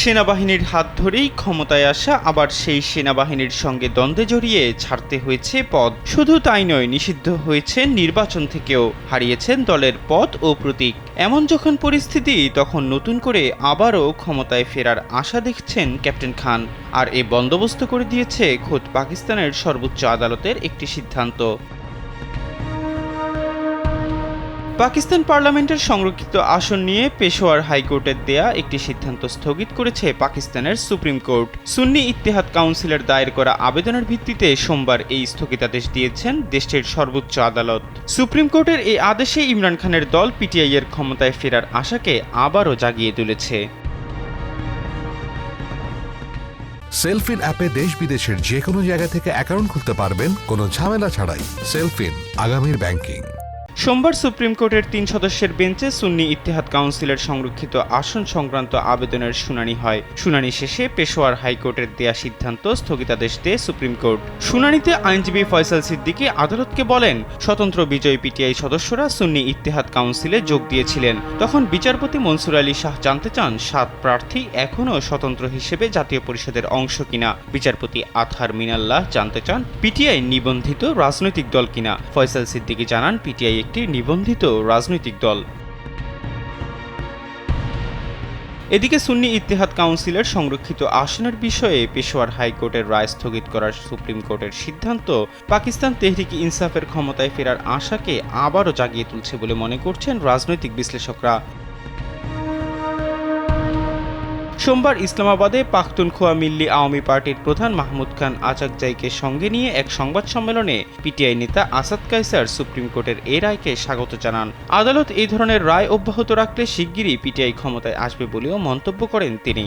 সেনাবাহিনীর হাত ধরেই ক্ষমতায় আসা আবার সেই সেনাবাহিনীর সঙ্গে দ্বন্দ্বে জড়িয়ে ছাড়তে হয়েছে পদ। শুধু তাই নয়, নিষিদ্ধ হয়েছেন নির্বাচন থেকেও হারিয়েছেন দলের পদ ও প্রতীক। এমন যখন পরিস্থিতি, তখন নতুন করে আবারও ক্ষমতায় ফেরার আশা দেখছেন ক্যাপ্টেন খান। আর এ বন্দোবস্ত করে দিয়েছে খোদ পাকিস্তানের সর্বোচ্চ আদালতের একটি সিদ্ধান্ত। পাকিস্তান পার্লামেন্টের সংরক্ষিত আসন নিয়ে পেশোয়ার হাইকোর্টের দেয়া একটি সিদ্ধান্ত স্থগিত করেছে পাকিস্তানের সুপ্রিম কোর্ট। সুন্নি ইত্তেহাদ কাউন্সিলের দায়ের করা আবেদনের ভিত্তিতে সোমবার এই স্থগিতাদেশ দিয়েছেন দেশটির সর্বোচ্চ আদালত। সুপ্রিম কোর্টের এই আদেশে ইমরান খানের দল পিটিআই এর ক্ষমতায় ফেরার আশাকে আবারও জাগিয়ে তুলেছে। সেলফিন অ্যাপে দেশ বিদেশের যে কোনো জায়গা থেকে অ্যাকাউন্ট খুলতে পারবেন, কোনো ঝামেলা ছাড়াই। সেলফিন, আগামীর ব্যাংকিং। সোমবার সুপ্রিম কোর্টের তিন সদস্যের বেঞ্চে সুন্নি ইতিহাদ কাউন্সিলের সংরক্ষিত আসন সংক্রান্ত আবেদনের শুনানি হয়। শুনানি শেষে পেশোয়ার হাইকোর্টের দেয়া সিদ্ধান্ত স্থগিতাদেশ দেয় সুপ্রিম কোর্ট। শুনানিতে আইনজীবী ফয়সাল সিদ্দিকী আদালতকে বলেন, স্বতন্ত্র বিজয় পিটিআই সদস্যরা সুন্নি ইতিহাদ কাউন্সিলে যোগ দিয়েছিলেন। তখন বিচারপতি মনসুর আলী শাহ জানতে চান, সাত প্রার্থী এখনও স্বতন্ত্র হিসেবে জাতীয় পরিষদের অংশ কিনা। বিচারপতি আথার মিনাল্লাহ জানতে চান, পিটিআই নিবন্ধিত রাজনৈতিক দল কিনা। ফয়সাল সিদ্দিকী জানান, পিটিআই একটি নিবন্ধিত রাজনৈতিক দল। এদিকে সুন্নি ইতিহাদ কাউন্সিলের সংরক্ষিত আসনের বিষয়ে পেশোয়ার হাইকোর্টের রায় স্থগিত করার সুপ্রিম কোর্টের সিদ্ধান্ত পাকিস্তান তেহরিক ইনসাফের ক্ষমতায় ফেরার আশাকে আবারও জাগিয়ে তুলছে বলে মনে করছেন রাজনৈতিক বিশ্লেষকরা। সোমবার ইসলামাবাদে পাখতুনখোয়া মিল্লি আওয়ামী পার্টির প্রধান মাহমুদ খান আচাকজাইকে সঙ্গে নিয়ে এক সংবাদ সম্মেলনে পিটিআই নেতা আসাদ কাইসার সুপ্রিম কোর্টের এ রায়কে স্বাগত জানান। আদালত এই ধরনের রায় অব্যাহত রাখলে শিগগিরই পিটিআই ক্ষমতায় আসবে বলেও মন্তব্য করেন তিনি।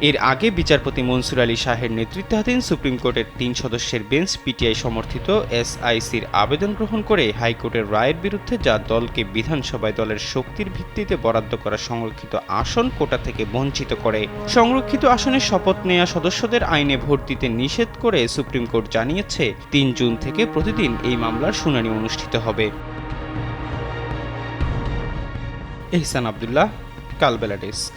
এর আগে বিচারপতি মনসুর আলী শাহের নেতৃত্বাধীন সুপ্রিম কোর্টের তিন সদস্যের বেঞ্চ পিটিআই সমর্থিত এসআইসির আবেদন গ্রহণ করে হাইকোর্টের রায়ের বিরুদ্ধে যা দলকে বিধানসভায় দলের শক্তির ভিত্তিতে বরাদ্দ করা সংরক্ষিত আসন কোটা থেকে বঞ্চিত করে। সংরক্ষিত আসনে শপথ নেওয়া সদস্যদের আইনে ভোট দিতে নিষেধ করে সুপ্রিম কোর্ট জানিয়েছে, তিন জুন থেকে প্রতিদিন এই মামলার শুনানি অনুষ্ঠিত হবে। এহসান আবদুল্লাহ, কালবেলা ডেস্ক।